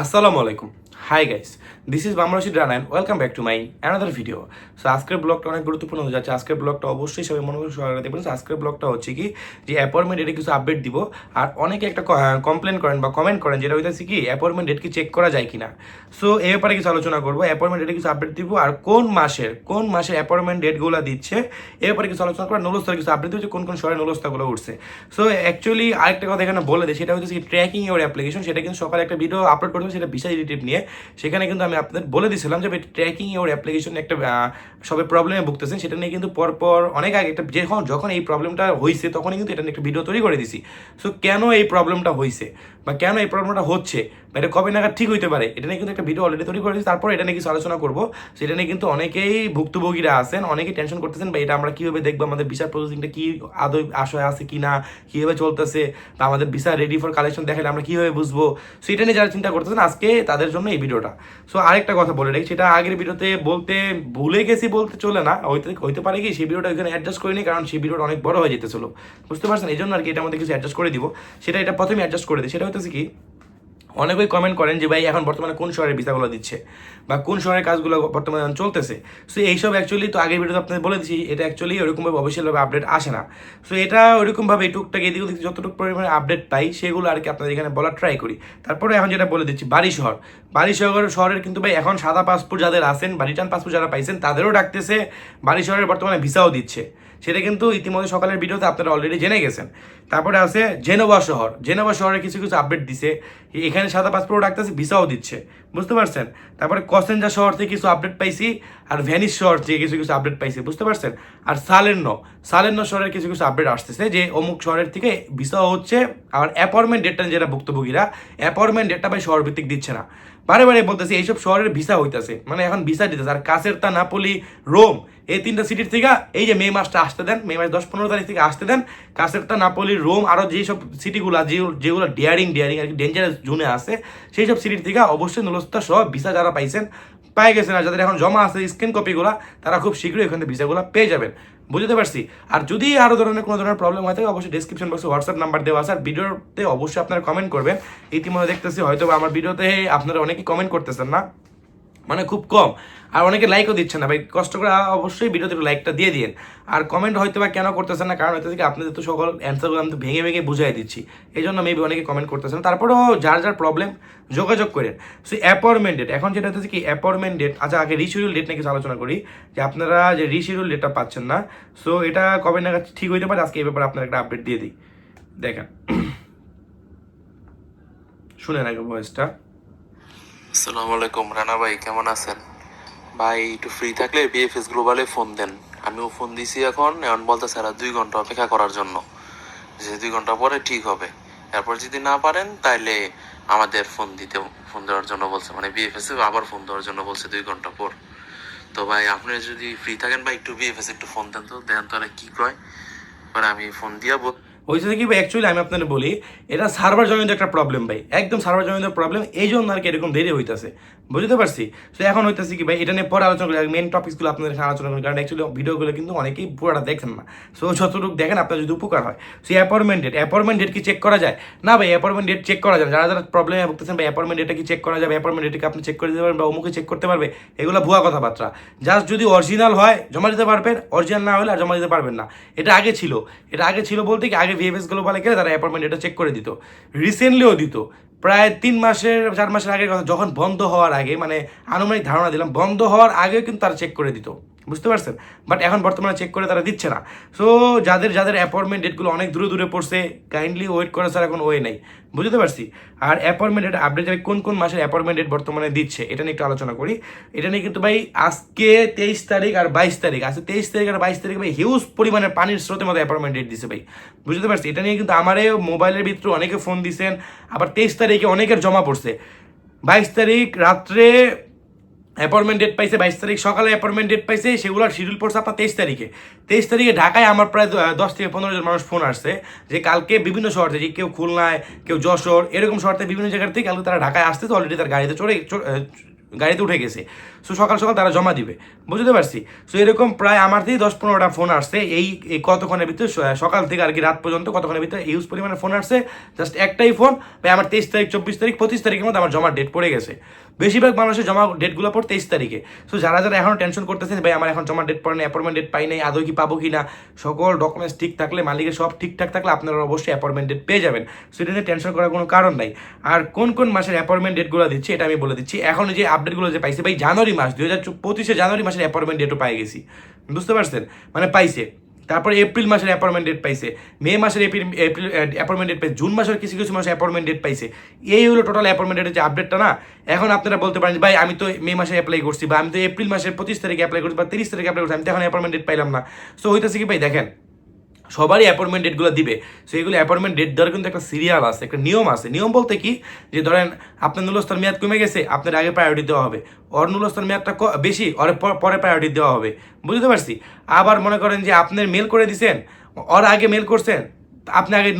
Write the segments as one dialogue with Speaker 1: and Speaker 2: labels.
Speaker 1: আসসালামু আলাইকুম। Hi guys this is মামা Rashid রানায়ন welcome back to my another video so আজকের ব্লগটা অনেক গুরুত্বপূর্ণ হতে যাচ্ছে। আজকের ব্লগটা অবশ্যই সবাই মনে করে সহায়তা দেখবেন। So, আজকের ব্লগটা হচ্ছে কি যে অ্যাপয়েন্টমেন্ট ডেটে কিছু আপডেট দিব। আর অনেকে একটা কমপ্লেন করেন বা কমেন্ট করেন যেটা হইতেছে কি অ্যাপয়েন্টমেন্ট ডেট কি চেক করা যায় কিনা। সো এই ব্যাপারে কিছু আলোচনা করব। অ্যাপয়েন্টমেন্ট ডেটে কিছু আপডেট দিব। আর কোন মাসের কোন মাসের অ্যাপয়েন্টমেন্ট ডেটগুলো দিচ্ছে এ ব্যাপারে কিছু আলোচনা করে নলস্তার কিছু আপডেট দিচ্ছে কোন কোন শহরে নলস্তাগুলো উঠছে। সো অ্যাকচুয়ালি আরেকটা কথা এখানে বলে দিই সেটা হচ্ছে কি ট্র্যাকিং ইউর অ্যাপ্লিকেশন সেটা কিন্তু সকালে একটা ভিডিও আপলোড করতে সেটা বিশাল এডিটিভ নিয়ে। সেখানে কিন্তু আমি আপনাদের বলে দিয়েছিলাম যে ট্র্যাকিং ওর অ্যাপ্লিকেশন একটা সবে প্রবলেমে ভুগতেছেন। সেটা নিয়ে কিন্তু পরপর অনেক আগে একটা, যখন যখন এই প্রবলেমটা হয়েছে তখনই কিন্তু এটা নিয়ে একটা ভিডিও তৈরি করে দিছি। সো কেন এই প্রবলেমটা হয়েছে বা কেন এই প্রবলেমটা হচ্ছে? বা এটা কবে নাগাদ ঠিক হইতে পারে? এটা নিয়ে কিন্তু একটা ভিডিও অলরেডি তৈরি করে দিয়েছি তারপর এটা নিয়ে কিছু আলোচনা করব। সেটা নিয়ে কিন্তু অনেকেই ভুক্তভোগীরা আছেন, অনেকেই টেনশন করতেছেন, বা এটা আমরা কীভাবে দেখব? আমাদের ভিসার প্রসেসিংটা কি আদৌ আশয় আছে কি না কীভাবে চলতেছে? বা আমাদের ভিসা রেডি ফর কালেকশন দেখালে আমরা কীভাবে বুঝব? সো এটা নিয়ে যারা চিন্তা করতেছেন, আজকে তাদের জন্য এই ভিডিওটা সো আরেকটা কথা বলে রাখি, সেটা আগের ভিডিওতে বলতে ভুলে গেছি বলতে চলে না। হইতে হইতে পারে কি, সেই ভিডিওটা ওইখানে অ্যাডজাস্ট করিনি, কারণ সেই ভিডিওটা অনেক বড় হয়ে যেতেছিল। বুঝতে পারছেন? এই জন্য আর কি এটা আমাদের কিছু অ্যাডজাস্ট করে দিব। সেটা এটা প্রথমে অ্যাডজাস্ট করে দিই। সেটা হচ্ছে কি, অনেকেই কমেন্ট করেন যে, ভাই, এখন বর্তমানে কোন শহরের ভিসাগুলো দিচ্ছে বা কোন শহরের কাজগুলো বর্তমানে চলতেছে? সো এইসব অ্যাকচুয়ালি তো আগের ভিডিওতে আপনাদের বলে দিচ্ছি এটা অ্যাকচুয়ালি ওরকমভাবে অফিসিয়ালভাবে আপডেট আসে না। সো এটা ওইরকমভাবে টুকটাক এদিক ওদিক যতটুকু পরিমাণে আপডেট পাই, সেগুলো আর কি আপনাদের এখানে বলার ট্রাই করি। তারপরে এখন যেটা বলে দিচ্ছি বাড়ি শহর বাড়ি শহর শহরের কিন্তু ভাই, এখন সাদা পাসপোর্ট যাদের আছেন বা রিটার্ন পাসপোর্ট যারা পাইছেন, তাদেরও ডাকতেছে বাড়ি শহরের বর্তমানে ভিসাও দিচ্ছে। সেটা কিন্তু ইতিমধ্যে সকালের ভিডিওতে আপনারা অলরেডি জেনে গেছেন। তারপরে আছে জেনোভা শহর। জেনোভা শহরে কিছু কিছু আপডেট দিছে। এখানে সাদা পাসপোর্ট রাখতেছে ভিসাও দিচ্ছে। বুঝতে পারছেন? তারপরে কসেঞ্জা শহর থেকে কিছু আপডেট পাইছি আর ভ্যানিস শহর থেকে কিছু কিছু আপডেট পাইছি, বুঝতে পারছেন? আর সালেন্য সালেন্ন শহরের কিছু কিছু আপডেট আসতেছে যে অমুক শহরের থেকে ভিসা হচ্ছে আর অ্যাপয়েন্টমেন্ট ডেটটা যেটা ভুক্তভোগীরা অ্যাপয়েন্টমেন্ট ডেটটা ভাই শহর ভিত্তিক দিচ্ছে না। বারে বারে বলতেছি এইসব শহরের ভিসা হইতেছে মানে এখন ভিসা দিতেছে। আর কাছের তা নাপলি রোম এই তিনটা সিটির থেকে এই যে মে মাসটা আসতে দেন, মে মাস দশ পনেরো তারিখ থেকে আসতে দেন কাছের তা নাপলি রোম আরও যেসব সিটিগুলো যেগুলো ডিয়ারিং ডিয়ারিং আর কি ডেঞ্জারাস জোনে আছে সেই সব সিটির থেকে অবশ্যই নুলস্তা সহ ভিসা যারা পাইছেন, পাই গেছেন আর যাদের এখন জমা আছে স্ক্রিন কপিগুলো তারা খুব শীঘ্রই এখান থেকে ভিসাগুলো পেয়ে যাবেন। বুঝতে পারছি? আর যদি আরও ধরনের কোনো ধরনের প্রবলেম হয় থাকে, অবশ্যই ডিসক্রিপশন বক্সে হোয়াটসঅ্যাপ নাম্বার দেওয়া আছে, আর ভিডিওতে অবশ্যই আপনারা কমেন্ট করবেন। ইতিমধ্যে দেখতেছি হয়তো আমার ভিডিওতে আপনারা অনেকেই কমেন্ট করতেছেন না। মানে খুব কম। আর অনেকে লাইকও দিচ্ছে না। ভাই, কষ্ট করে অবশ্যই ভিডিওতে একটু লাইকটা দিয়ে দিন আর কমেন্ট হয়তো বা কেন করতেছেন না? কারণ হয়তো কি, আপনাদের তো সকল অ্যান্সারগুলো আমি তো ভেঙে ভেঙে বুঝাই দিচ্ছি। এই জন্য মেবি অনেকে কমেন্ট করতেছেন। তারপরেও যার যার প্রবলেম যোগাযোগ করেন। সো অ্যাপয়েন্টমেন্ট ডেট এখন যেটা হচ্ছে কি অ্যাপয়েন্টমেন্ট ডেট আচ্ছা আগে রিশিডিউল ডেট নিয়ে কিছু আলোচনা করি। যে আপনারা যে রিশিডিউল ডেটটা পাচ্ছেন না সো এটা কবে নাগাদ ঠিক হইতে পারে? আজকে এই ব্যাপারে আপনার একটা আপডেট দিয়ে দিই। দেখেন। শুনেন আগে ভয়েসটা
Speaker 2: আসসালামু আলাইকুম। রানা ভাই, কেমন আছেন? ভাই, একটু ফ্রি থাকলে বিএফএস গ্লোবালে ফোন দেন। আমিও ফোন দিছি এখন এখন বলতেছে আর দুই ঘণ্টা অপেক্ষা করার জন্য। যে দুই ঘণ্টা পরে ঠিক হবে। এরপর যদি না পারেন, তাইলে আমাদের ফোন দিতে ফোন দেওয়ার জন্য বলছে। মানে বিএফএস আবার ফোন দেওয়ার জন্য বলছে দুই ঘণ্টা পর। তো ভাই, আপনি যদি ফ্রি থাকেন ভাই, একটু বিএফএস একটু ফোন দেন তো। দেন তো আর কি কয়? মানে আমি ফোন দিয়া বল
Speaker 1: হয়েছে কি ভাই অ্যাকচুয়ালি আমি আপনাদের বলি, এটা সার্ভার জনিত একটা প্রবলেম ভাই। একদম সার্ভার জনিত প্রবলেম এই জন্য আর কি এরকম দেরি হইতেছে। বুঝতে পারছি? তো এখন হইতেছে কি ভাই, এটা নিয়ে পরে আলোচনা করি। মেন টপিকসগুলো আপনাদের এখানে আলোচনা করি, কারণ অ্যাকচুয়ালি ভিডিওগুলো কিন্তু অনেকেই পুরোটা দেখেন না। সো যতটুকু দেখেন আপনার যদি উপকার হয়। So appointment date appointment date কি চেক করা যায়? না ভাই অ্যাপয়েন্টমেন্ট ডেট চেক করা যায় যারা যারা প্রবলেমে ভুগতেছেন ভাই অ্যাপয়েন্টমেন্ট ডেটটা কি চেক করা যাবে? অ্যাপয়েন্টমেন্ট ডেটকে আপনি চেক করে দিতে পারবেন বা অমুকে চেক করতে পারবে? এগুলো ভুয়া কথাবার্তা। জাস্ট যদি অরিজিনাল হয়, জমা দিতে পারবেন। অরিজিনাল না হলে আর জমা দিতে পারবেন না। এটা আগে ছিল। এটা আগে ছিল বলতে কি, আগে ভিএফএস গ্লোবালে গেলে তারা অ্যাপয়েন্টমেন্ট এটা চেক করে দিত। রিসেন্টলিও দিত। প্রায় তিন মাসের, চার মাসের আগে কথা, যখন বন্ধ হওয়ার আগে মানে আনুমানিক ধারণা দিলাম, বন্ধ হওয়ার আগেও কিন্তু তারা চেক করে দিত। বুঝতে পারছেন? বাট এখন বর্তমানে চেক করে তারা দিচ্ছে না। সো যাদের যাদের অ্যাপয়েন্টমেন্ট ডেটগুলো অনেক দূরে দূরে পড়ছে কাইন্ডলি ওয়েট করা স্যার এখন ওয়ে নেই। বুঝতে পারছি? আর অ্যাপয়েন্টমেন্ট ডেট আপডেট যাবে, কোন কোন মাসের অ্যাপয়েন্টমেন্ট ডেট বর্তমানে দিচ্ছে, এটা নিয়ে একটু আলোচনা করি। এটা নিয়ে কিন্তু ভাই, আজকে তেইশ তারিখ আর বাইশ তারিখ, আজকে তেইশ তারিখ আর বাইশ তারিখ ভাই হিউজ পরিমাণে পানির স্রোতের মতো অ্যাপয়েন্টমেন্ট ডেট দিছে ভাই। বুঝতে পারছি? এটা নিয়ে কিন্তু আমারে মোবাইলের ভিতরে অনেকে ফোন দিছেন, আবার তেইশ তারিখে অনেকের জমা পড়ছে। বাইশ তারিখ রাত্রে অ্যাপয়েন্টমেন্ট ডেট পাইছে বাইশ তারিখ। সকালে অ্যাপয়েন্টমেন্ট ডেট পাইছে, সেগুলোর শিডিউল পড়ছে আপনার তেইশ তারিখে। তেইশ তারিখে ঢাকায় আমার প্রায় দশ থেকে পনেরো জন মানুষ ফোন আসছে যে কালকে বিভিন্ন শহর থেকে, কেউ খুলনায়, কেউ যশোর, এরকম শহর থেকে বিভিন্ন জায়গার থেকে কালকে তারা ঢাকায় আসতেছে অলরেডি তার গাড়িতে চড়ে গাড়িতে উঠে গেছে। সো সকাল সকাল তারা জমা দিবে। বুঝতে পারছি? সো এরকম প্রায় আমার থেকে দশ পনেরোটা ফোন আসছে। এই এই কতক্ষণের ভিতরে সকাল থেকে আর কি রাত পর্যন্ত কতক্ষণের ভিতরে ইউজ পরিমাণে ফোন আসছে জাস্ট একটাই ফোন ভাই, আমার তেইশ তারিখ, চব্বিশ তারিখ, পঁচিশ তারিখের মধ্যে আমার জমার ডেট পড়ে গেছে। বেশিরভাগ মানুষের জমা ডেটগুলো পড়ে তেইশ তারিখে। সো যারা যারা এখন টেনশন করতেছেন, ভাই, আমার এখন জমা ডেট পড়ে না অ্যাপয়েন্টমেন্ট ডেট পাই নাই, আদৌ কি পাবো কি না? সকল ডকুমেন্টস ঠিক থাকলে, মালিকের সব ঠিকঠাক থাকলে আপনারা অবশ্যই অ্যাপয়েন্টমেন্ট ডেট পেয়ে যাবেন। সো এটা নিয়ে টেনশন করার কোনো কারণ নাই। আর কোন কোন মাসের অ্যাপয়েন্টমেন্ট ডেটগুলো দিচ্ছি, এটা আমি বলে দিচ্ছি। এখন যে আপডেটগুলো যে পাইছে, ভাই, জানুয়ারি মাস, দুই হাজার পঁচিশে জানুয়ারি মাসের অ্যাপয়েন্টমেন্ট ডেটও পাই গেছি। বুঝতে পারছেন? মানে পাইছে। তারপরে এপ্রিল মাসের অ্যাপয়েন্টমেন্ট ডেট পাইছে, মে মাসের এপ্রিল এপ্রিল অ্যাপয়েন্টমেন্ট ডেট পাইছে, জুন মাসের কিছু কিছু মাসে অ্যাপয়েন্টমেন্ট ডেট পাইছে। এই হলো টোটাল অ্যাপয়েন্টমেন্ট ডেটের যে আপডেটটা না, এখন আপনারা বলতে পারেন ভাই, আমি তো মে মাসে অ্যাপ্লাই করছি বা আমি তো এপ্রিল মাসের পঁচিশ তারিখে অ্যাপ্লাই করছি বা তিরিশ তারিখে অ্যাপ্লাই করছি, আমি তো এখন অ্যাপয়েন্টমেন্ট ডেট পাইলাম না। সো হইতেছে কি ভাই, দেখেন সবারই অ্যাপয়েন্টমেন্ট ডেটগুলো দিবে। সো এগুলো অ্যাপয়েন্টমেন্ট ডেট দেওয়ার কিন্তু একটা সিরিয়াল আছে, একটা নিয়ম আছে। নিয়ম বলতে কি? যে ধরেন, আপনার নুলস্থান মেয়াদ কমে গেছে, আপনার আগে প্রায়োরিটি দেওয়া হবে। অর নুলস্থান মেয়াদটা বেশি, ওর পরে প্রায়োরিটি দেওয়া হবে। বুঝতে পারছি? আবার মনে করেন যে আপনার মেল করে দিছেন, ওর আগে মেল করছেন আপনি আগে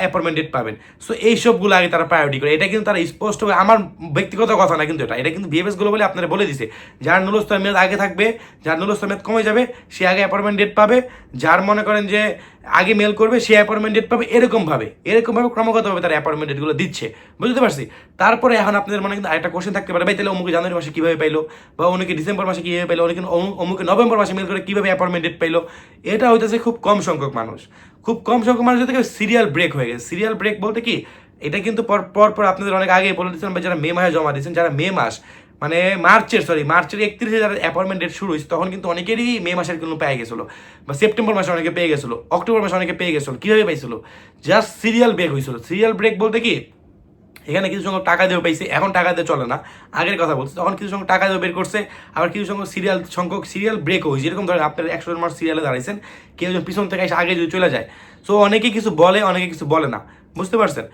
Speaker 1: অ্যাপয়েন্টমেন্ট ডেট পাবেন। সো এই সবগুলো আগে তারা প্রায়োরিটি করে। এটা কিন্তু তারা স্পষ্ট আমার ব্যক্তিগত কথা না কিন্তু এটা। এটা কিন্তু বিএফএসগুলো বলে আপনারা বলে দিছে। যার নুলস্থান মেয়াদ আগে থাকবে, যার নুলস্থান মেয়াদ কমে যাবে, সে আগে অ্যাপয়েন্টমেন্ট ডেট পাবে। যার মনে করেন যে আগে মেল করবে, সে অ্যাপয়েন্টমেন্ট ডেট পাবে এরকমভাবে। এরকমভাবে ক্রমাগতভাবে তারা অ্যাপয়েন্টমেন্ট ডেটগুলো দিচ্ছে। বুঝতে পারছি? তারপরে এখন আপনাদের মনে কিন্তু আরেকটা কোশ্চেন থাকতে পারে। ভাই, তাহলে অমুকে জানুয়ারি মাসে কীভাবে পাইলো? বা অনেকে ডিসেম্বর মাসে কীভাবে পাইলো? অনেকে অমুকে নভেম্বর মাসে মেল করে কীভাবে অ্যাপয়েন্টমেন্ট ডেট পাইলো? এটা হইতেছে খুব কম সংখ্যক মানুষ। খুব কম সংখ্যক মানুষের থেকে সিরিয়াল ব্রেক হয়ে গেছে। সিরিয়াল ব্রেক বলতে কি, এটা কিন্তু পর পর পর আপনাদের অনেক আগে বলে দিয়েছিলাম, যারা মে মাসে জমা দিয়েছেন, যারা মে মাস মানে মার্চের সরি মার্চের একত্রিশে যারা অ্যাপয়েন্টমেন্ট ডেট শুরু হয়েছে, তখন কিন্তু অনেকেরই মে মাসের কিন্তু পেয়ে গেছিল, বা সেপ্টেম্বর মাসে অনেকে পেয়ে গেছিল, অক্টোবর মাসে অনেকে পেয়ে গেছিল, কীভাবে পাইছিল জাস্ট সিরিয়াল ব্রেক হয়েছিল। সিরিয়াল ব্রেক বলতে কি এখানে কিছু সংখ্যক টাকা দিয়ে পাইছে, এখন টাকা দিয়ে চলে না। আগের কথা বলছে, তখন কিছু সংখ্যক টাকা দিয়ে বের করছে, আবার কিছু সংখ্যক সিরিয়াল সংখ্যক সিরিয়াল ব্রেক হয়েছে। যেরকম ধরেন আপনার একশো জন মানুষ সিরিয়ালে দাঁড়াইছেন, কেউ যখন পিছন থেকে এসে আগে যদি চলে যায়। সো অনেকে কিছু বলে অনেকে কিছু বলে না। বুঝতে পারছেন?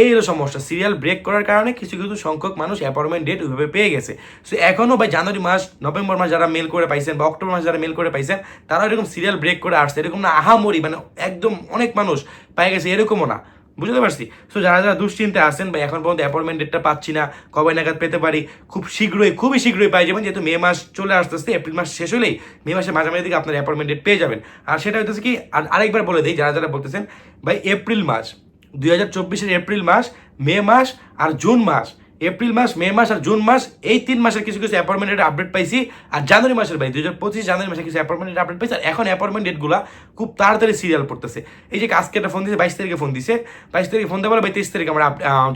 Speaker 1: এই হলো সমস্যা। সিরিয়াল ব্রেক করার কারণে কিছু কিছু সংখ্যক মানুষ অ্যাপয়েন্টমেন্ট ডেট ওইভাবে পেয়ে গেছে। সো এখনও বা জানুয়ারি মাস, নভেম্বর মাস যারা মেল করে পাইছেন বা অক্টোবর মাস যারা মেল করে পাইছেন তারা এরকম সিরিয়াল ব্রেক করে আসছে। এরকম না আহামরি মানে একদম অনেক মানুষ পাই গেছে, এরকমও না। বুঝতে পারছি? সো যারা যারা দুশ্চিন্তে আছেন বা এখন পর্যন্ত অ্যাপয়েন্টমেন্ট ডেটটা পাচ্ছি না, কবে নাগাদ পেতে পারি, খুব শীঘ্রই, খুবই শীঘ্রই পাই। যাবেন যেহেতু মে মাস চলে আসতেছে, এপ্রিল মাস শেষ হলেই মে মাসের মাঝামাঝি দিকে আপনার অ্যাপয়েন্টমেন্ট ডেট পেয়ে যাবেন। আর সেটা হইতেছে কি, আর আরেকবার বলে দিই, যারা যারা বলতেছেন, ভাই, এপ্রিল মাস, দুই হাজার চব্বিশের এপ্রিল মাস, মে মাস আর জুন মাস এপ্রিল মাস, মে মাস আর জুন মাস, এই তিন মাসের কিছু কিছু অ্যাপয়েন্টমেন্টের আপডেট পাইছি। আর জানুয়ারি মাসের ভাই দুই হাজার পঁচিশ জানুয়ারি মাসে কিছু অ্যাপয়েন্টমেন্টের আপডেট পাইছি। আর এখন অ্যাপয়েন্টমেন্ট ডেটগুলো খুব তাড়াতাড়ি সিরিয়াল পড়তেছে। এই যে আজকে একটা ফোন দিয়েছে বাইশ তারিখে ফোন দিছে। বাইশ তারিখে ফোন দেওয়ার ভাই তেইশ তারিখে আমরা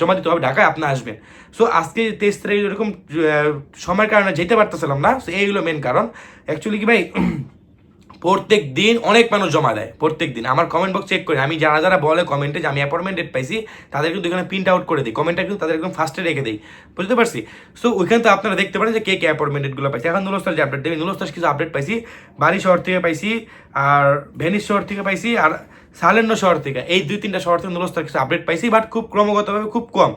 Speaker 1: জমা দিতে হবে, ঢাকায় আপনি আসবেন। সো আজকে তেইশ তারিখে এরকম সময়ের কারণে যেতে পারতেছিলাম না। সো এইগুলো মেন কারণ। অ্যাকচুয়ালি কি ভাই প্রত্যেক দিন অনেক মানুষ জমা দেয়, প্রত্যেক দিন। আমার কমেন্ট বক্স চেক করে। আমি যারা যারা বলে কমেন্টে যে আমি অ্যাপয়েন্টমেন্ট ডেট পাইছি তাদের কিন্তু এখানে প্রিন্ট আউট করে দিই। কমেন্টটা কিন্তু তাদের একদম ফার্স্টে রেখে দিই। বুঝতে পারছি? সো ওইখানে তো আপনারা দেখতে পারেন যে কে কে অ্যাপয়েন্টমেন্ট ডেটগুলো পাইছে। এখন নুলস্তার যে আপডেট দেবে নুলস্তার কিছু আপডেট পাইছি। বাড়ি শহর থেকে পাইছি, আর ভেনিস শহর থেকে পাইছি, আর সালেন্য শহর থেকে। এই দুই তিনটা শহর থেকে নুলস্তার কিছু আপডেট পাইছি বাট খুব ক্রমাগতভাবে খুব কম।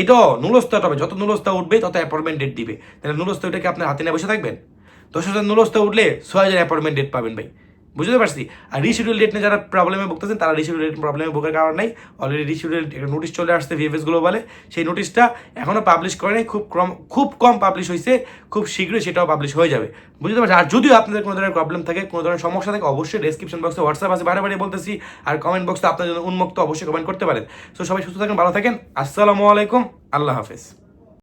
Speaker 1: এটাও নুলস্তাটা হবে। যত নুলস্তা উঠবে, তত অ্যাপয়েন্টমেন্ট ডেট দিবে। তাহলে নুলস্তা ওইটাকে আপনার হাতে নিয়ে বসে থাকবেন? দশ হাজার নুলস্তা উঠলে ছয় হাজার অ্যাপয়েন্টমেন্ট ডেট পাবেন ভাই। বুঝতে পারছি? আর রিশিডিউল ডেট নিয়ে যারা প্রবলেমে ভুগতেছেন, তারা রিশিডিউল ডেট প্রবলেমে ভোগার কারণ নাই। অলরেডি রিশিডিউল একটা নোটিশ চলে আসছে ভিএফএস গ্লোবালে সেই নোটিশটা এখনও পাবলিশ করে নাই, খুব কম খুব কম পাবলিশ হয়েছে খুব শীঘ্রই সেটাও পাবলিশ হয়ে যাবে। বুঝতে পারছি আর যদিও আপনাদের কোনো ধরনের প্রবলেম থাকে, কোনো ধরনের সমস্যা থাকে, অবশ্যই ডেসক্রিপশন বক্সে হোয়াটসঅ্যাপ আছে বারে বারে বলতেছি। আর কমেন্ট বক্সে আপনার জন্য উন্মুক্ত অবশ্যই কমেন্ট করতে পারেন। সো সবাই সুস্থ থাকেন, ভালো থাকেন। আসসালামু আলাইকুম, আল্লাহ হাফেজ।